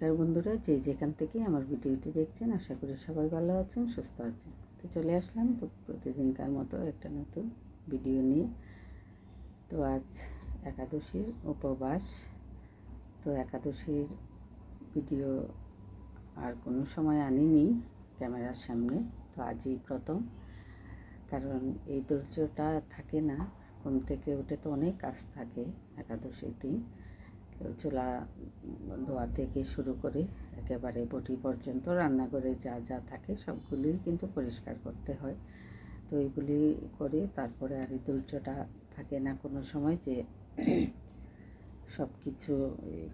নমস্কার বন্ধুরা, যে যেখান থেকে আমার ভিডিওটি দেখছেন, আশা করি সবাই ভালো আছেন, সুস্থ আছেন। তো চলে আসলাম প্র- প্রতিদিনকার মতো একটা নতুন ভিডিও নিয়ে। তো আজ একাদশীর উপবাস। তো একাদশীর ভিডিও আর কোনো সময় আনিনি ক্যামেরার সামনে, তো আজই প্রথম। কারণ এই ধৈর্যটা থাকে না, ঘুম থেকে উঠে তো অনেক কাজ থাকে একাদশীর দিন। চুলা ধোয়া থেকে শুরু করে একেবারে বটি পর্যন্ত রান্নাঘরে যা যা থাকে সবগুলোই কিন্তু পরিষ্কার করতে হয়। তো এইগুলি করে তারপরে আর এই থাকে না কোনো সময় যে সব কিছু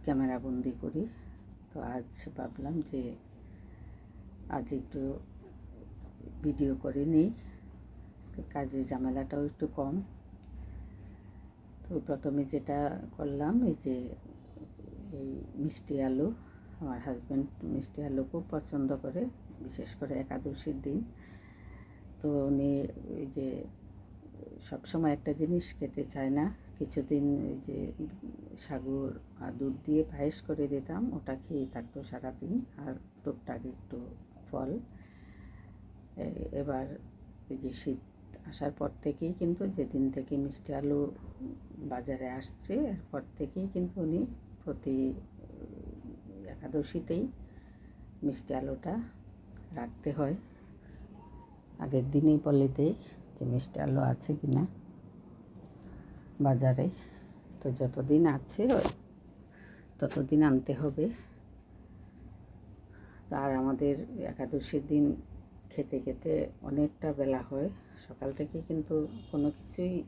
ক্যামেরা বন্দি করি। তো আজ ভাবলাম যে আজ একটু ভিডিও করে নিই। কাজের ঝামেলাটাও একটু কম। তো প্রথমে যেটা করলাম এই যে এই মিষ্টি আলু, আমার হাজব্যান্ড মিষ্টি আলু খুব পছন্দ করে, বিশেষ করে একাদশীর দিন। তো উনি এই যে সবসময় একটা জিনিস খেতে চায় না, কিছুদিন এই যে সাগুর দুধ দিয়ে পায়েস করে দিতাম, ওটা খেয়েই থাকতো সারাদিন, আর টুকটাক একটু ফল। এবার এই যে শীত আসার পর থেকেই কিন্তু যেদিন থেকে মিষ্টি আলু বাজারে আসছে, এরপর থেকেই কিন্তু উনি প্রতি একাদশীতেই মিষ্টি আলুটা রাখতে হয়। আগের দিনেই বলে দেয় যে মিষ্টি আলু আছে কি না বাজারে। তো যতদিন আছে, ততদিন আনতে হবে। আর আমাদের একাদশীর দিন খেতে খেতে অনেকটা বেলা হয়। সকাল থেকে কিন্তু কোনো কিছুই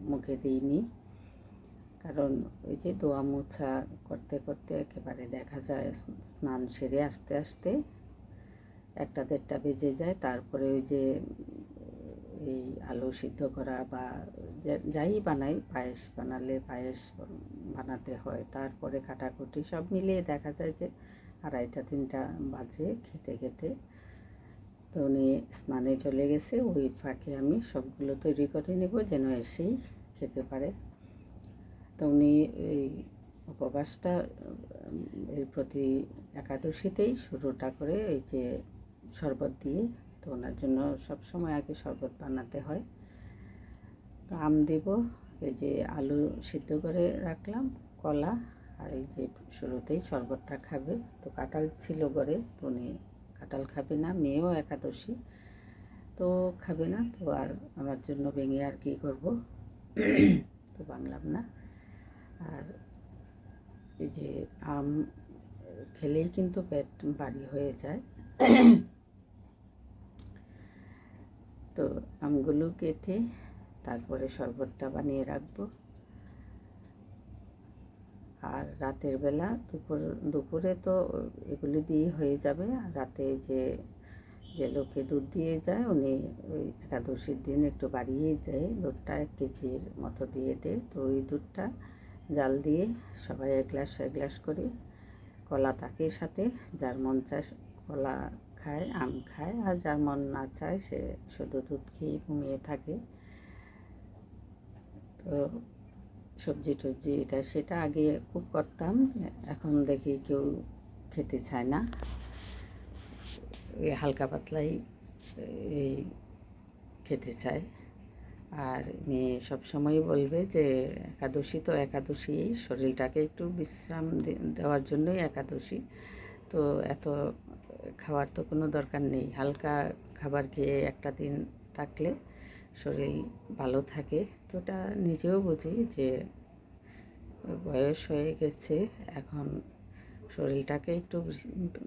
মুখে দিইনি। কারণ ওই যে দোয়া মোছা করতে করতে একেবারে দেখা যায় স্নান সেরে আসতে আসতে একটা দেড়টা বেজে যায়। তারপরে ওই যে এই আলু সিদ্ধ করা বা যাই বানাই, পায়েস বানালে পায়েস বানাতে হয়। তারপরে কাটাকুটি সব মিলিয়ে দেখা যায় যে আড়াইটা, তিনটা বাজে খেতে খেতে। তো উনি স্নানে চলে গেছে, ওই ফাঁকে আমি সবগুলো তৈরি করে নেব যেন এসেই খেতে পারে। তো উনি এই উপবাসটা এই প্রতি একাদশীতেই শুরুটা করে এই যে শরবত দিয়ে, তো ওনার জন্য সব সময় আগে শরবত বানাতে হয়। তো আম দেব, এই যে আলু সিদ্ধ করে রাখলাম, কলা, আর এই যে শুরুতেই শরবতটা খাবে। তো কাঁঠাল ছিল ঘরে, তো উনি কাঁঠাল খাবে না, মেয়েও একাদশী, তো খাবে না, তো আর আমার জন্য ভেঙে আর কি করব? তো বাংলাম না। যে আম খেলেই কিন্তু পেট বাড়ি হয়ে যায়। তো আমগুলো কেটে তারপরে শরবতটা বানিয়ে রাখব। আর রাতের বেলা দুপুর, দুপুরে তো এগুলি দিয়ে হয়ে যাবে। আর রাতে যে যে লোকে দুধ দিয়ে যায়, উনি ওই একাদশীর দিন একটু বাড়িয়েই দেয়। দুধটা এক কেজির মতো দিয়ে দেয়। তো ওই দুধটা জাল দিয়ে সবাই এক গ্লাস এক গ্লাস করে কলা থাকে সাথে। যার মন চায় কলা খায়, আম খায়, আর যার মন না চায় সে শুধু দুধ খেয়ে ঘুমিয়ে থাকে। তো সবজি টবজি এটা সেটা আগে খুব করতাম, এখন দেখি কেউ খেতে চায় না। হালকা পাতলাই এই খেতে চায়। আর মেয়ে সবসময় বলবে যে, একাদশী তো একাদশী, শরীরটাকে একটু বিশ্রাম দেওয়ার জন্যই একাদশী। তো এত খাওয়ার তো কোনো দরকার নেই। হালকা খাবার খেয়ে একটা দিন থাকলে শরীর ভালো থাকে। তো ওটা নিজেও বুঝি যে, বয়স হয়ে গেছে, এখন শরীরটাকে একটু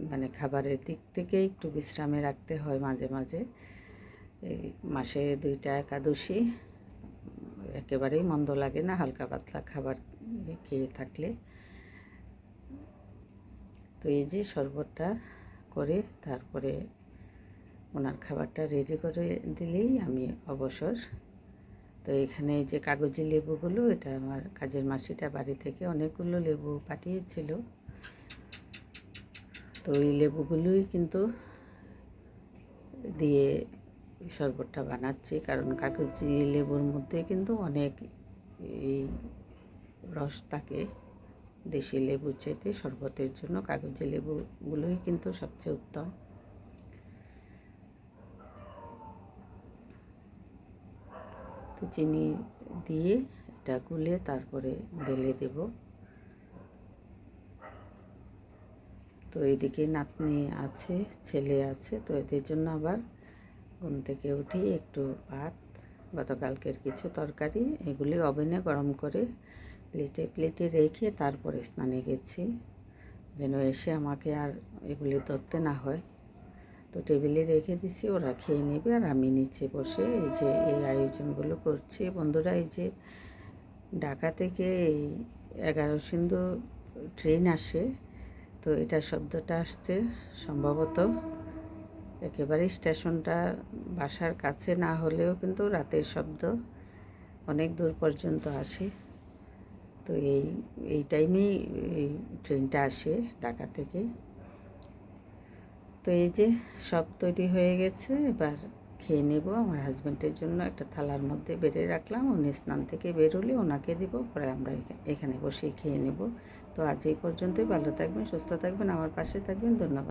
মানে খাবারের দিক থেকে একটু বিশ্রামে রাখতে হয় মাঝে মাঝে। এই মাসে দুইটা একাদশী, একেবারেই মন্দ লাগে না, হালকা পাতলা খাবার খেয়ে থাকলে। তো এই যে শরবতটা করে তারপরে ওনার খাবারটা রেডি করে দিলেই আমি অবসর। তো এখানে এই যে কাগজি লেবুগুলো, এটা আমার কাজের মাসিটা বাড়ি থেকে অনেকগুলো লেবু পাঠিয়েছিল। তো ওই লেবুগুলোই কিন্তু দিয়ে শরবতটা বানাচ্ছি, কারণ কাগজি লেবুর মধ্যে কিন্তু অনেক এই রস থাকে। দেশি লেবু চাইতে শরবতের জন্য কাগজি লেবুগুলোই কিন্তু সবচেয়ে উত্তম। তো চিনি দিয়ে এটা গুলে তারপরে ঢেলে দেব। তো এদিকে নাতনি আছে, ছেলে আছে, তো এদের জন্য আবার ঘুম থেকে উঠি, একটু ভাত, গতকালকের কিছু তরকারি, এগুলি ওভেনে গরম করে প্লেটে প্লেটে রেখে তারপরে স্নানে গেছি। যেন এসে আমাকে আর এগুলি ধরতে না হয়। তো টেবিলে রেখে দিছি, ওরা খেয়ে নেবে আর আমি নিচে বসে এই যে, এই আয়োজনগুলো করছি। বন্ধুরা, এই যে ঢাকা থেকে এই এগারো সিন্ধু ট্রেন আসে, তো এটা শব্দটা আসছে সম্ভবত। একেবারে স্টেশনটা বাসার কাছে না হলেও কিন্তু রাতের শব্দ অনেক দূর পর্যন্ত আসে। তো এই এই টাইমেই এই ট্রেনটা আসে ঢাকা থেকে। তো এই যে সব তৈরি হয়ে গেছে, এবার খেয়ে নেব। আমার হাজব্যান্ডের জন্য একটা থালার মধ্যে বেড়ে রাখলাম। উনি স্নান থেকে বেরোলে ওনাকে দিব, পরে আমরা এখানে বসেই খেয়ে নেব। তো আজ এই পর্যন্তই। ভালো থাকবেন, সুস্থ থাকবেন, আমার পাশে থাকবেন। ধন্যবাদ।